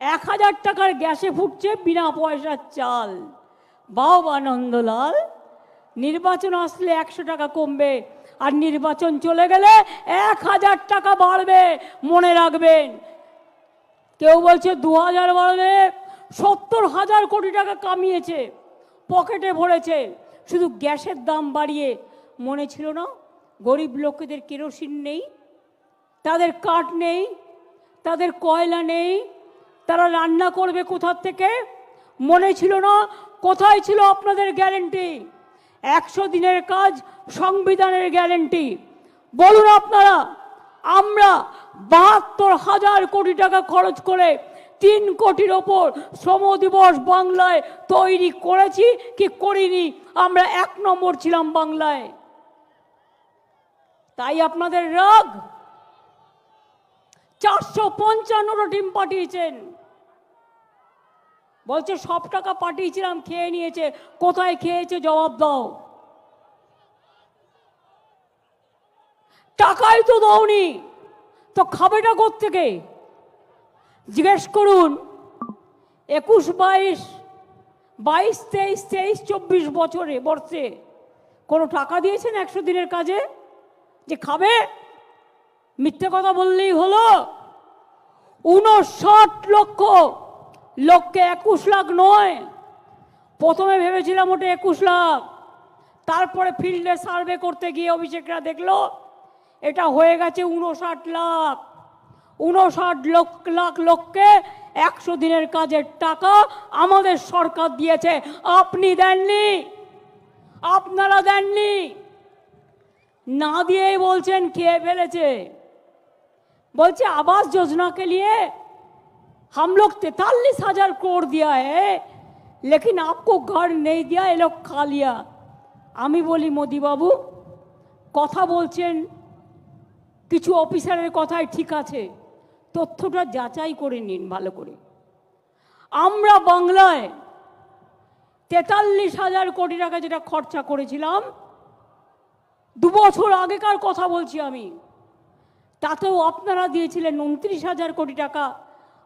এক হাজার টাকার গ্যাসে ফুটছে বিনা পয়সার চাল। বাবা নন্দলাল, নির্বাচন আসলে একশো টাকা কমবে আর নির্বাচন চলে গেলে এক হাজার টাকা বাড়বে, মনে রাখবেন। কেউ বলছে দু হাজার বাড়বে, সত্তর হাজার কোটি টাকা কামিয়েছে, পকেটে ভরেছে। শুধু গ্যাসের দাম বাড়িয়ে মনে ছিল না, গরিব লোকেদের কেরোসিন নেই, তাদের কাঠ নেই, তাদের কয়লা নেই তারা রান্না করবে কোথার থেকে? মনে ছিল না? কোথায় ছিল আপনাদের গ্যারেন্টি? একশো দিনের কাজ, সংবিধানের গ্যারেন্টি। বলুন আপনারা, আমরা বাহাত্তর হাজার কোটি টাকা খরচ করে তিন কোটির ওপর শ্রম দিবস বাংলায় তৈরি করেছি, কি করিনি? আমরা এক নম্বর ছিলাম বাংলায়। তাই আপনাদের রাগ? চারশো পঞ্চান্নটা টিম পাঠিয়েছেন। বলছে, সব টাকা পাঠিয়েছিলাম, খেয়ে নিয়েছে। কোথায় খেয়েছে জবাব দাও। টাকাই তো দাওনি। তো খাবেটা থেকে জিজ্ঞেস করুন, একুশ বাইশ বাইশ তেইশ তেইশ চব্বিশ বছরে, বর্ষে কোনো টাকা দিয়েছেন একশো দিনের কাজে? যে খাবে? মিথ্যে কথা বললেই হলো। উনষাট লক্ষ লক্ষ্যে একুশ লাখ নয়। প্রথমে ভেবেছিলাম ওটা একুশ লাখ। তারপরে ফিল্ডে সার্ভে করতে গিয়ে অভিষেকরা দেখল, এটা হয়ে গেছে উনষাট লাখ। উনষাট লক্ষ লাখ লোককে একশো দিনের কাজের টাকা আমাদের সরকার দিয়েছে। আপনি দেননি। আপনারা দেননি। না দিয়েই বলছেন খেয়ে ফেলেছে। বলছে আবাস যোজনাকে নিয়ে हम लोग तैतालीस हजार करोड़ दिया है लेकिन आपको घर नहीं दिया ये लोग खा लिया আমি বলি মোদি বাবু কথা বলছেন কিছু অফিসারের কথাই ঠিক আছে তথ্যটা যাচাই করে নিন ভালো করে আমরা বাংলায় তেতাল্লিশ হাজার কোটি টাকা যেটা খরচা করেছিলাম দু বছর আগেকার কথা বলছি আমি তাতেও আপনারা দিয়েছিলেন উনত্রিশ হাজার কোটি টাকা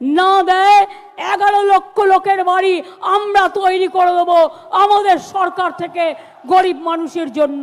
না দেয়, এগারো লক্ষ লোকের বাড়ি আমরা তৈরি করে দেবো আমাদের সরকার থেকে গরিব মানুষের জন্য।